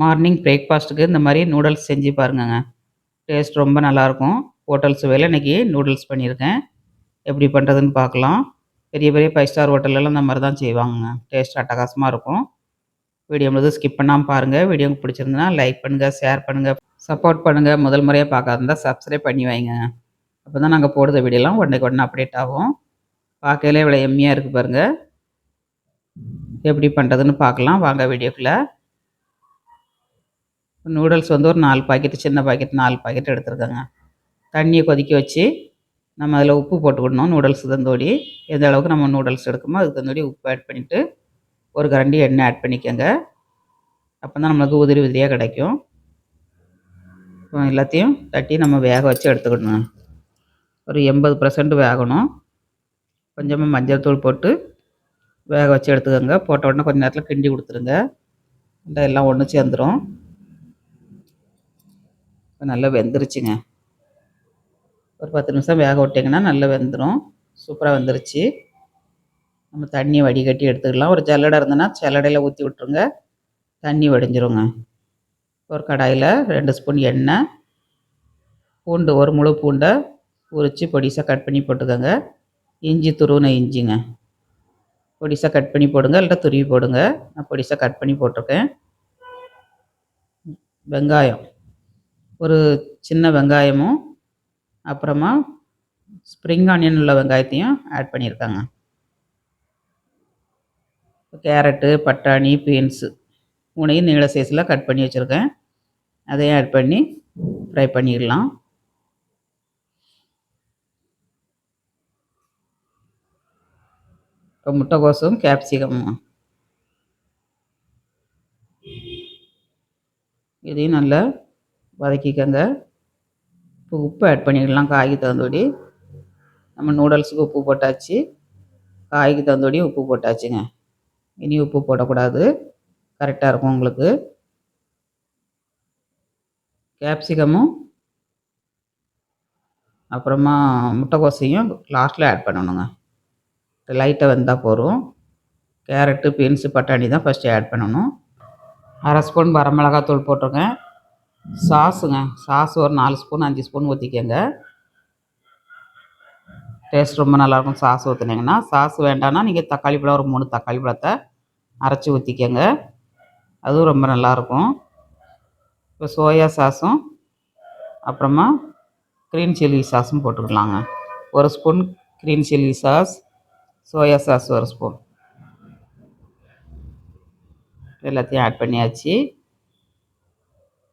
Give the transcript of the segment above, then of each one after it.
Morning பிரேக்ஃபாஸ்ட்டுக்கு இந்த மாதிரி நூடுல்ஸ் செஞ்சு பாருங்கங்க. டேஸ்ட் ரொம்ப நல்லாயிருக்கும். ஹோட்டல் சுவையில் இன்றைக்கி நூடுல்ஸ் பண்ணியிருக்கேன். எப்படி பண்ணுறதுன்னு பார்க்கலாம். பெரிய பெரிய ஃபைவ் ஸ்டார் ஹோட்டல்லாம் இந்த மாதிரி தான் செய்வாங்கங்க. டேஸ்ட் அட்டகாசமாக இருக்கும். வீடியோ முழுது ஸ்கிப் பண்ணாமல் பாருங்கள் வீடியோ உங்களுக்கு பிடிச்சிருந்தனா லைக் பண்ணுங்கள் ஷேர் பண்ணுங்கள் சப்போர்ட் பண்ணுங்கள் முதல் முறையாக பார்க்காதிருந்தா சப்ஸ்கிரைப் பண்ணி வைங்க. அப்போ தான் நாங்கள் போடுற வீடியோலாம் உடனே உடனே அப்டேட் ஆகும். பார்க்கலே இவ்வளோ எம்மியாக இருக்குது பாருங்கள் எப்படி பண்ணுறதுன்னு பார்க்கலாம். வாங்க வீடியோக்குள்ளே. நூடுல்ஸ் வந்து ஒரு நாலு பாக்கெட்டு சின்ன பாக்கெட் நாலு பாக்கெட் எடுத்துருக்கோங்க. தண்ணியை கொதிக்க வச்சு நம்ம அதில் உப்பு போட்டுக்கிடணும் நூடுல்ஸ் தந்தோடி. எந்த அளவுக்கு நம்ம நூடுல்ஸ் எடுக்குமோ அதுக்கு தந்தோடி உப்பு ஆட் பண்ணிவிட்டு ஒரு கரண்டி எண்ணெய் ஆட் பண்ணிக்கோங்க. அப்போ தான் நம்மளுக்கு உதிரி உதிரியாக கிடைக்கும். எல்லாத்தையும் தட்டி நம்ம வேக வச்சு எடுத்துக்கணும். ஒரு எண்பது பர்சன்ட் வேகணும். கொஞ்சமாக மஞ்சள் தூள் போட்டு வேக வச்சு எடுத்துக்கோங்க. போட்ட உடனே கொஞ்சம் நேரத்தில் கிண்டி கொடுத்துருங்க. எல்லாம் ஒன்று சேர்ந்துடும் இப்போ நல்லா வெந்துருச்சுங்க. ஒரு பத்து நிமிஷம் வேக விட்டிங்கன்னா நல்லா வெந்துடும் சூப்பராக வெந்துருச்சு. நம்ம தண்ணியை வடிகட்டி எடுத்துக்கலாம். ஒரு ஜல்லடை இருந்ததுன்னா ஜல்லடையில் ஊற்றி விட்ருங்க தண்ணி வடிஞ்சிருங்க. ஒரு கடாயில் ரெண்டு ஸ்பூன் எண்ணெய் பூண்டு ஒரு முழு பூண்டை உரித்து பொடிசாக கட் பண்ணி போட்டுக்கோங்க. இஞ்சி துருவின இஞ்சிங்க. பொடிசாக கட் பண்ணி போடுங்க. இல்லைன்னா துருவி போடுங்க. நான் பொடிசாக கட் பண்ணி போட்டிருக்கேன். வெங்காயம். ஒரு சின்ன வெங்காயமும் அப்புறமா ஸ்ப்ரிங் ஆனியன் உள்ள வெங்காயத்தையும் ஆட் பண்ணியிருக்காங்க. கேரட்டு பட்டாணி பீன்ஸு மூணையும் நீள சைஸில் கட் பண்ணி வச்சுருக்கேன். அதையும் ஆட் பண்ணி ஃப்ரை பண்ணிடலாம். இப்போ முட்டைக்கோசும் கேப்சிகமும் இதையும் நல்லா வதக்கிக்கோங்க இப்போ உப்பு ஆட் பண்ணிடலாம். காய்க்கு தகுந்தபடி. நம்ம நூடுல்ஸுக்கு உப்பு போட்டாச்சு. காய்க்கு தகுந்தபடி உப்பு போட்டாச்சுங்க. இனி உப்பு போடக்கூடாது. கரெக்டாக இருக்கும் உங்களுக்கு. கேப்சிகமும் அப்புறமா முட்டைக்கோசையும் லாஸ்ட்டில் ஆட் பண்ணணுங்க. லைட்டாக வந்தால் போதும். கேரட்டு பீன்ஸு பட்டாணி தான் ஃபஸ்ட்டு ஆட் பண்ணணும். அரை ஸ்பூன் வரமிளகாத்தூள் போட்டிருக்கேன். சாஸுங்க சாஸ் ஒரு நாலு ஸ்பூன் அஞ்சு ஸ்பூன் ஊற்றிக்கோங்க டேஸ்ட் ரொம்ப நல்லாயிருக்கும் சாஸ் ஊற்றுனீங்கன்னா சாஸ் வேண்டாம்னா நீங்கள் தக்காளி பழம் ஒரு மூணு தக்காளி பழத்தை அரைச்சி ஊற்றிக்கோங்க அதுவும் ரொம்ப நல்லாயிருக்கும் இப்போ சோயா சாஸும் அப்புறமா க்ரீன் சில்லி சாஸும் போட்டுக்கலாங்க. ஒரு spoon green chilli sauce soya sauce ஒரு ஸ்பூன். எல்லாத்தையும் ஆட் பண்ணியாச்சு.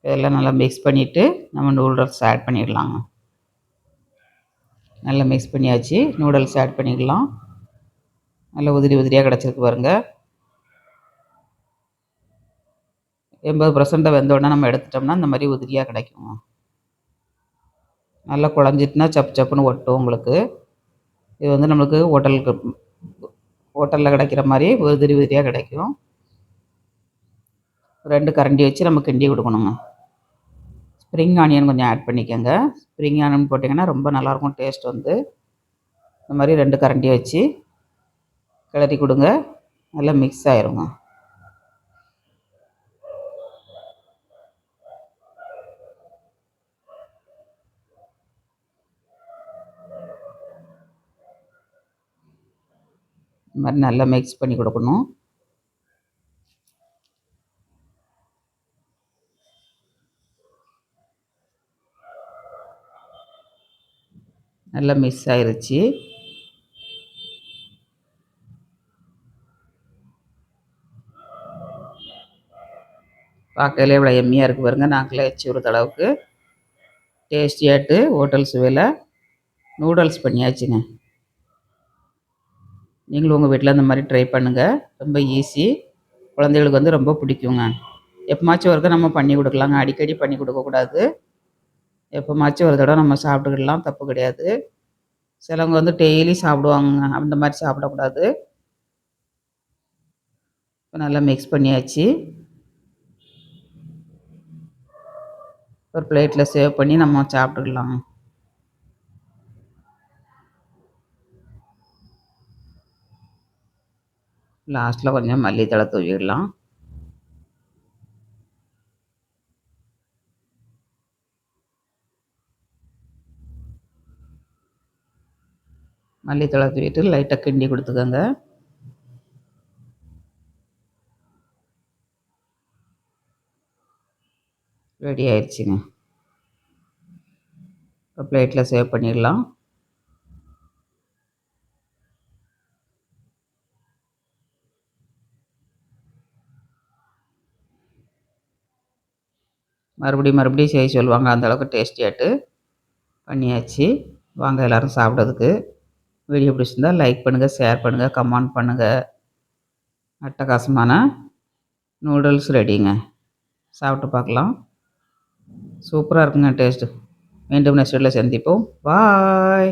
இதெல்லாம் நல்லா மிக்ஸ் பண்ணிவிட்டு நம்ம நூடுல்ஸ் ஆட் பண்ணிடலாங்க. நல்லா மிக்ஸ் பண்ணியாச்சு. நூடுல்ஸ் ஆட் பண்ணிக்கலாம் நல்லா உதிரி உதிரியாக கிடச்சிருக்கு பாருங்கள் எண்பது பர்சண்ட்டை வெந்தோடனே நம்ம எடுத்துட்டோம்னா இந்த மாதிரி உதிரியாக கிடைக்கும் நல்லா குழஞ்சிட்டுனா சப்பு சப்புன்னு ஒட்டும் உங்களுக்கு. இது வந்து நம்மளுக்கு ஹோட்டலுக்கு ஹோட்டலில் கிடைக்கிற மாதிரி உதிரி உதிரியாக கிடைக்கும். ரெண்டு கரண்டி வச்சு நம்ம கிண்டி கொடுக்கணுங்க. ஸ்ப்ரிங் ஆனியன் கொஞ்சம் ஆட் பண்ணிக்கோங்க. ஸ்ப்ரிங் ஆனியன் போட்டிங்கன்னா ரொம்ப நல்லாயிருக்கும் டேஸ்ட் வந்து. இந்த மாதிரி ரெண்டு கரண்டி வச்சு கிளறி கொடுங்க. நல்லா மிக்ஸ் ஆயிருங்க. இந்த மாதிரி நல்லா மிக்ஸ் பண்ணி கொடுக்கணும். நல்லா மிஸ் ஆயிருச்சு. பார்க்கல இவ்வளோ எம்மியாக இருக்குது பாருங்கள் நாங்களே வச்சு விடுற அளவுக்கு. டேஸ்டியாட்டு ஹோட்டல் சுவையில். நூடுல்ஸ் பண்ணியாச்சுங்க. நீங்களும் உங்கள் வீட்டில் இந்த மாதிரி ட்ரை பண்ணுங்கள் ரொம்ப ஈஸி. குழந்தைகளுக்கு வந்து ரொம்ப பிடிக்குங்க. எப்போமாச்சும் ஒருக்க நம்ம பண்ணி கொடுக்கலாங்க. அடிக்கடி பண்ணி கொடுக்கக்கூடாது. எப்போமாச்சும் ஒரு தடவை நம்ம சாப்பிட்டுக்கிடலாம். தப்பு கிடையாது. சிலவங்க வந்து டெய்லி சாப்பிடுவாங்க. அந்த மாதிரி சாப்பிடக்கூடாது. இப்போ நல்லா மிக்ஸ் பண்ணியாச்சு. ஒரு பிளேட்டில் சேவ் பண்ணி நம்ம சாப்பிட்டுக்கலாம். லாஸ்ட்டில் கொஞ்சம் மல்லித்தலை தூவிடலாம். மல்லித்தழை தூவிட்டு லைட்டாக கிண்டி கொடுத்துக்கோங்க. ரெடி ஆயிடுச்சுங்க இப்போ பிளேட்டில் சேவ் பண்ணிடலாம். மறுபடியும் மறுபடியும் செய்ய சொல்லுவாங்க. அந்தளவுக்கு டேஸ்டியாட்டு பண்ணியாச்சு. வாங்க எல்லோரும் சாப்பிட்றதுக்கு. வீடியோ பிடிச்சிருந்தா லைக் பண்ணுங்கள் ஷேர் பண்ணுங்கள் கமெண்ட் பண்ணுங்கள் அட்டகாசமான நூடுல்ஸ் ரெடிங்க சாப்பிட்டு பார்க்கலாம். சூப்பராக இருக்குங்க டேஸ்ட்டு மீண்டும் நெக்ஸ்ட் வீட்டில் சந்திப்போம். பாய்